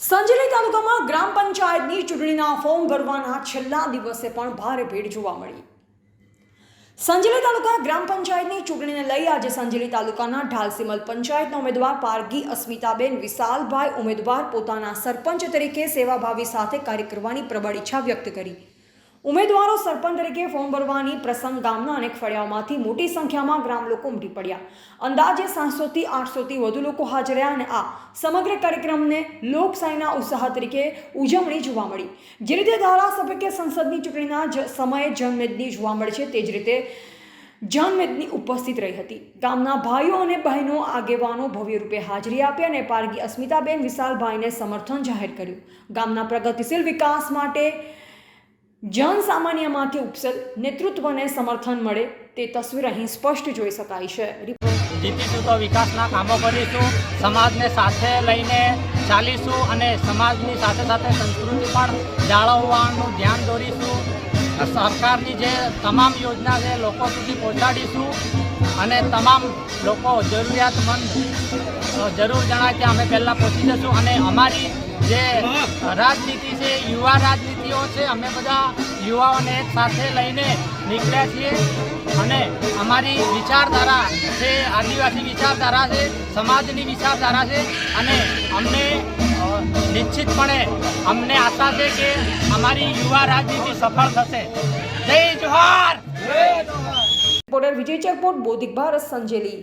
સંજેલી તાલુકામાં ગ્રામ પંચાયતની ચૂંટણીના ફોર્મ ભરવાના છેલ્લા દિવસે પણ ભારે ભીડ જોવા મળી. સંજેલી તાલુકા ગ્રામ પંચાયતની ચૂંટણીને લઈ આજે સંજેલી તાલુકાના ઢાલસીમલ પંચાયતના ઉમેદવાર પારગી અસ્મિતાબેન, વિશાલભાઈ ઉમેદવાર પોતાના સરપંચ તરીકે સેવાભાવી સાથે કાર્ય કરવાની પ્રબળ ઈચ્છા વ્યક્ત કરી. ઉમેદવારો સરપંચ તરીકે ફોર્મ ભરવાની પ્રસંગ ગામના અનેક ફળિયાઓમાંથી મોટી સંખ્યામાં ગ્રામ લોકો ઉમટી પડ્યા. અંદાજે સાતસોથી આઠસોથી વધુ લોકો હાજર રહ્યા અને આ સમગ્ર કાર્યક્રમને લોકશાહીના ઉત્સાહ તરીકે ઉજવણી જોવા મળી. જે રીતે ધારાસભ્ય કે સંસદની ચૂંટણીના સમયે જનમેદની જોવા મળે છે, તે જ રીતે જનમેદની ઉપસ્થિત રહી હતી. ગામના ભાઈઓ અને બહેનો આગેવાનો ભવ્ય રૂપે હાજરી આપી અને પારગી અસ્મિતાબેન વિશાલભાઈને સમર્થન જાહેર કર્યું. ગામના પ્રગતિશીલ વિકાસ માટે જન સામાન્યમાંથી ઉપસેલ નેતૃત્વને સમર્થન મળે તે તસવીર અહીં સ્પષ્ટ જોઈ શકાય છે. જીતીશું તો વિકાસના કામો કરીશું, સમાજને સાથે લઈને ચાલીશું અને સમાજની સાથે સાથે સંસ્કૃતિ પણ જાળવવાનું ધ્યાન દોરીશું. સરકારની જે તમામ યોજના છે લોકો સુધી પહોંચાડીશું અને તમામ લોકો જરૂરિયાતમંદ જરૂર જણાય કે અમે પહેલાં પહોંચી જશું અને અમારી જે રાજનીતિ છે, યુવા રાજનીતિઓ છે, અમે બધા યુવાઓને સાથે લઈને નીકળ્યા છીએ. અને અમારી વિચારધારા છે, આદિવાસી વિચારધારા છે, સમાજની વિચારધારા છે. અને અમને નિશ્ચિતપણે અમને આશા છે કે અમારી યુવા રાજનીતિ સફળ થશે. જય જોહાર! રિપોર્ટર વિજય ચકપોટ, બૌદ્ધિક ભારત, સંજેલી.